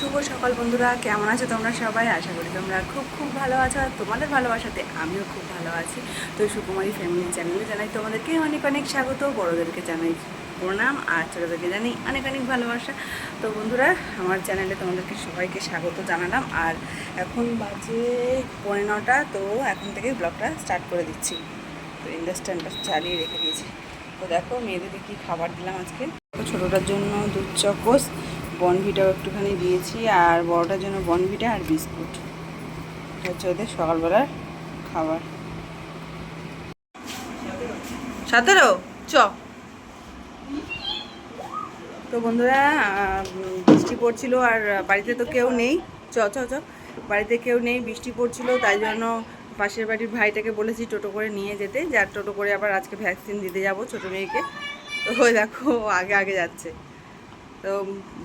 শুভ সকাল বন্ধুরা, কেমন আছো তোমরা সবাই? আশা করি তোমরা খুব খুব ভালো আছো আর তোমাদের ভালোবাসাতে আমিও খুব ভালো আছি। তো সুকুমারী ফ্যামিলি চ্যানেলে জানাই তোমাদেরকে অনেক অনেক স্বাগত, বড়োদেরকে জানাই প্রণাম আর ছোটোদেরকে জানাই অনেক অনেক ভালোবাসা। তো বন্ধুরা, আমার চ্যানেলে তোমাদেরকে সবাইকে স্বাগত জানালাম আর এখন বাজে পৌনে নটা, তো এখন থেকে ব্লগটা স্টার্ট করে দিচ্ছি। তো ইন্ডাস্ট্যান্ডটা চালিয়ে রেখে দিয়েছি। তো দেখো, মেয়েদের কী খাবার দিলাম আজকে? ছোটোটার জন্য দুধ চকোস বনভিটাও একটুখানি দিয়েছি আর বড়টার জন্য বনভিটা আর বিস্কুট। হচ্ছে ওদের সকালবেলার খাবার। সতেরো? চ। তো বন্ধুরা বৃষ্টি পড়ছিল আর বাড়িতে তো কেউ নেই। চ চ চ। বাড়িতে কেউ নেই, বৃষ্টি পড়ছিল, তাই জন্য পাশের বাড়ির ভাইটাকে বলেছি টোটো করে নিয়ে যেতে। যার টোটো করে আবার আজকে ভ্যাকসিন দিতে যাব ছোটো মেয়েকে। তো ওই দেখো আগে আগে যাচ্ছে। তো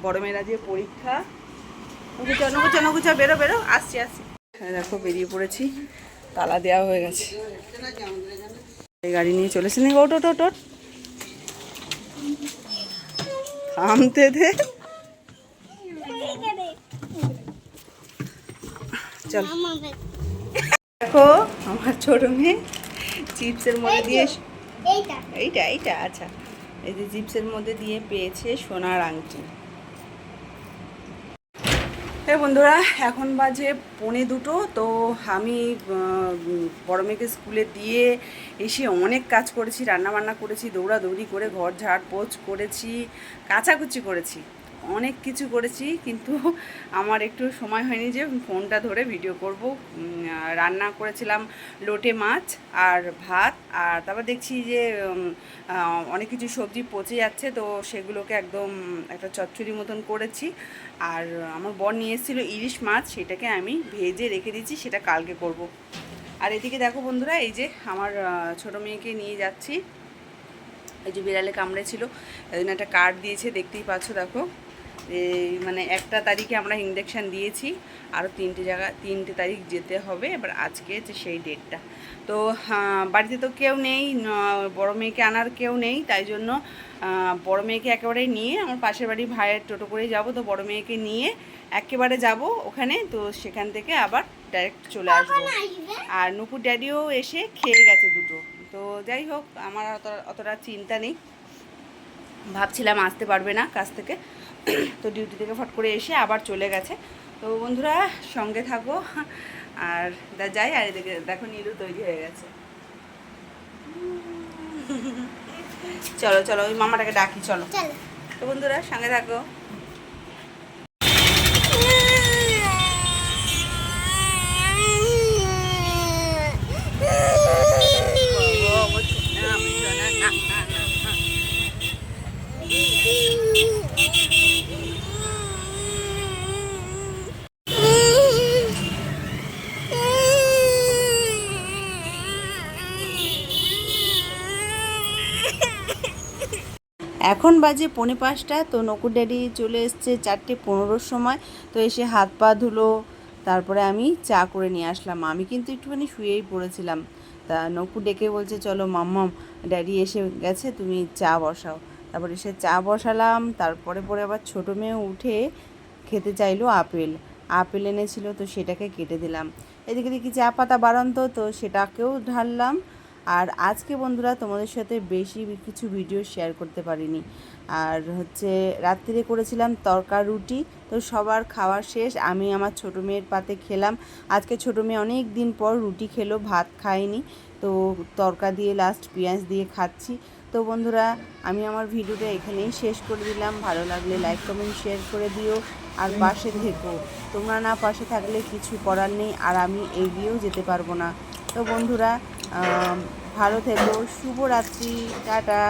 বড় মেয়েরা যে পরীক্ষা নকুচা নকুচা নকুচা বেরো বেরো আসছি আসছি। দেখো বেরিয়ে পড়েছি তালা দেওয়া হয়ে গেছে। এই গাড়ি নিয়ে চলেছে নি ওট ওট ওট। থামতে দে। চল। দেখো আমার ছোট মেয়ে চিপসের মধ্যে দিয়ে এইটা এইটা আচ্ছা। এই যে জিপসের মধ্যে দিয়ে পেয়েছে সোনার আংটি। হ্যাঁ বন্ধুরা, এখন বাজে পনে দুটো, তো আমি বড় মেয়েকে স্কুলে দিয়ে এসে অনেক কাজ করেছি, রান্নাবান্না করেছি, দৌড়াদৌড়ি করে ঘর ঝাড় পোছ করেছি, কাচাকুচি করেছি। অনেক কিছু করেছি, কিন্তু আমার একটু সময় হয়নি যে ফোনটা ধরে ভিডিও করব। রান্না করেছিলাম লোটে মাছ আর ভাত, আর তারপর দেখছি যে অনেক কিছু সবজি পচে যাচ্ছে, তো সেগুলোকে একদম একটা চচ্চড়ি মতন করেছি। আর আমার বর নিয়ে এসেছিল ইলিশ মাছ, সেটাকে আমি ভেজে রেখে দিয়েছি, সেটা কালকে করব। আর এদিকে দেখো বন্ধুরা, এই যে আমার ছোটো মেয়েকে নিয়ে যাচ্ছি। এই যে বিড়ালে কামড়েছিল, এদিন একটা কার্ড দিয়েছে, দেখতেই পাচ্ছ, দেখো। মানে একটা তারিখে আমরা ইঞ্জেকশান দিয়েছি আরও তিনটে জায়গা তিনটে তারিখ যেতে হবে এবার আজকে সেই ডেটটা তো বাড়িতে তো কেউ নেই বড় মেয়েকে আনার কেউ নেই তাই জন্য বড় মেয়েকে একেবারে নিয়ে আমার পাশের বাড়ির ভাইয়ের টোটো করেই যাব তো বড় মেয়েকে নিয়ে একেবারে যাব ওখানে তো সেখান থেকে আবার ডাইরেক্ট চলে আসব। আর নুপুর ড্যাডিও এসে খেয়ে গেছে দুটো। তো যাই হোক আমার অত অতটা চিন্তা নেই। ভাবছিলাম আসতে পারবে না কাজ থেকে। তো ডিউটি থেকে ফট করে এসে আবার চলে গেছে। তো বন্ধুরা সঙ্গে থাকো। আর দা যাই আর এদিকে দেখো নীলু তৈরি হয়ে গেছে। চলো চলো ওই মামাটাকে ডাকি চলো। চলো। তো বন্ধুরা সঙ্গে থাকো। এখন বাজে পৌনে পাঁচটা, তো নকুর ড্যাডি চলে এসছে চারটে পনেরোর সময়, তো এসে হাত পা ধুলো, তারপরে আমি চা করে নিয়ে আসলাম। আমি কিন্তু একটুখানি শুয়েই পড়েছিলাম। তা নকু ডেকে বলছে, চলো মাম্মাম, ড্যাডি এসে গেছে, তুমি চা বসাও। তারপর এসে চা বসালাম, তারপরে পরে আবার ছোটো মেয়ে উঠে খেতে চাইলো আপেল। আপেল এনেছিল, তো সেটাকে কেটে দিলাম। এদিকে দেখি চা পাতা বাড়ন্ত, তো সেটাকেও ঢাললাম। আর আজকে বন্ধুরা তোমাদের সাথে বেশি কিছু ভিডিও শেয়ার করতে পারিনি। আর হচ্ছে রাত্রিরে করেছিলাম তরকা রুটি তো সবার খাওয়া শেষ। আমি আমার ছোটো মেয়ের পাতে খেলাম। আজকে ছোটো মেয়ে অনেক দিন পর রুটি খেলো ভাত খায়নি। তো তরকা দিয়ে লাস্ট পেঁয়াজ দিয়ে খাচ্ছি। তো বন্ধুরা আমি আমার ভিডিওটা এখানেই শেষ করে দিলাম। ভালো লাগলে লাইক কমেন্ট শেয়ার করে দিও। আর পাশে থেকো। তোমরা না পাশে থাকলে কিছু করার নেই। আর আমি এগিয়েও যেতে পারব না। তো বন্ধুরা ভালো থেকো শুভরাত্রি টাটা।